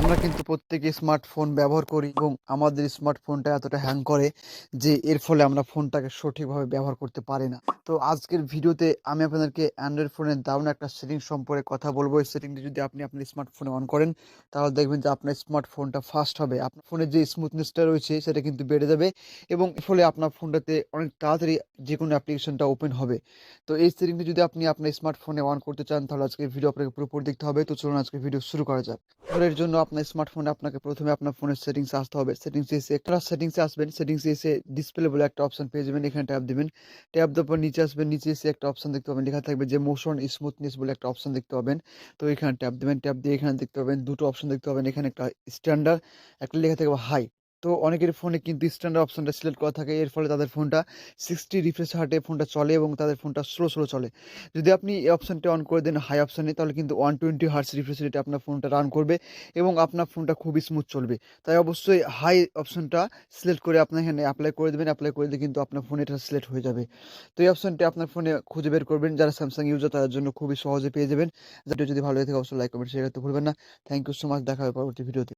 আমরা কিন্তু প্রত্যেকে স্মার্টফোন ব্যবহার করি এবং আমাদের স্মার্টফোনটা এতটা হ্যাং করে যে এর ফলে আমরা ফোনটাকে সঠিকভাবে ব্যবহার করতে পারি না। তো আজকের ভিডিওতে আমি আপনাদেরকে অ্যান্ড্রয়েড ফোনের দারুণ একটা সেটিং সম্পর্কে কথা বলব। এই সেটিংটি যদি আপনি আপনার স্মার্টফোনে অন করেন, তাহলে দেখবেন যে আপনার স্মার্টফোনটা ফাস্ট হবে। আপনার ফোনের যে স্মুথনেসটা রয়েছে, সেটা কিন্তু বেড়ে যাবে এবং এর ফলে আপনার ফোনটাতে অনেক তাড়াতাড়ি যে কোনো অ্যাপ্লিকেশনটা ওপেন হবে। তো এই সেটিংটি যদি আপনি আপনার স্মার্টফোনে অন করতে চান, তাহলে আজকে ভিডিও আপনাকে পুরোপুরি দেখতে হবে। তো চলুন আজকে ভিডিও শুরু করা যাক। এর জন্য আপনার স্মার্টফোনে আপনাকে প্রথমে আপনার ফোনের সেটিংস আসতে হবে। সেটিংসে এসে একটা সেটিংসে আসবেন। সেটিংসে এসে ডিসপ্লে বলে একটা অপশন পেয়ে যাবেন। এখানে ট্যাপ দেবেন। ট্যাপ দেওয়ার পর নিচে আসবেন। নিচে এসে একটা অপশন দেখতে পাবেন। লেখা থাকবে যে মোশন স্মুথনেস বলে একটা অপশন দেখতে পাবেন। তো এখানে ট্যাপ দেবেন। ট্যাপ দিয়ে এখানে দেখতে পাবেন। দুটো অপশন দেখতে পাবেন। এখানে একটা স্ট্যান্ডার্ড একটা লেখা থাকবে হাই তো অনেকের ফোনে কিন্তু স্ট্যান্ডার্ড অপশনটা সিলেক্ট করা থাকে। এর ফলে তাদের ফোনটা সিক্সটি রিফ্রেশ হার্টে ফোনটা চলে এবং তাদের ফোনটা স্লো স্লো চলে। যদি আপনি এই অপশনটা অন করে দেন হাই অপশানে তাহলে কিন্তু ওয়ান টোয়েন্টি হার্স রিফ্রেশ রেটে আপনার ফোনটা রান করবে এবং আপনার ফোনটা খুবই স্মুথ চলবে। তাই অবশ্যই হাই অপশনটা সিলেক্ট করে আপনার এখানে অ্যাপ্লাই করে দেবেন। অ্যাপ্লাই করে দিলে কিন্তু আপনার ফোনে এটা সিলেক্ট হয়ে যাবে। তো এই অপশনটি আপনার ফোনে খুঁজে বের করবেন। যারা স্যামসাং ইউজার তাদের জন্য খুবই সহজে পেয়ে যাবেন। যদি ভালো লাগে থাকে, অবশ্যই লাইক কমেন্ট শেয়ার করতে ভুলবেন না। থ্যাংক ইউ সো মাচ দেখা হবে পরবর্তী ভিডিওতে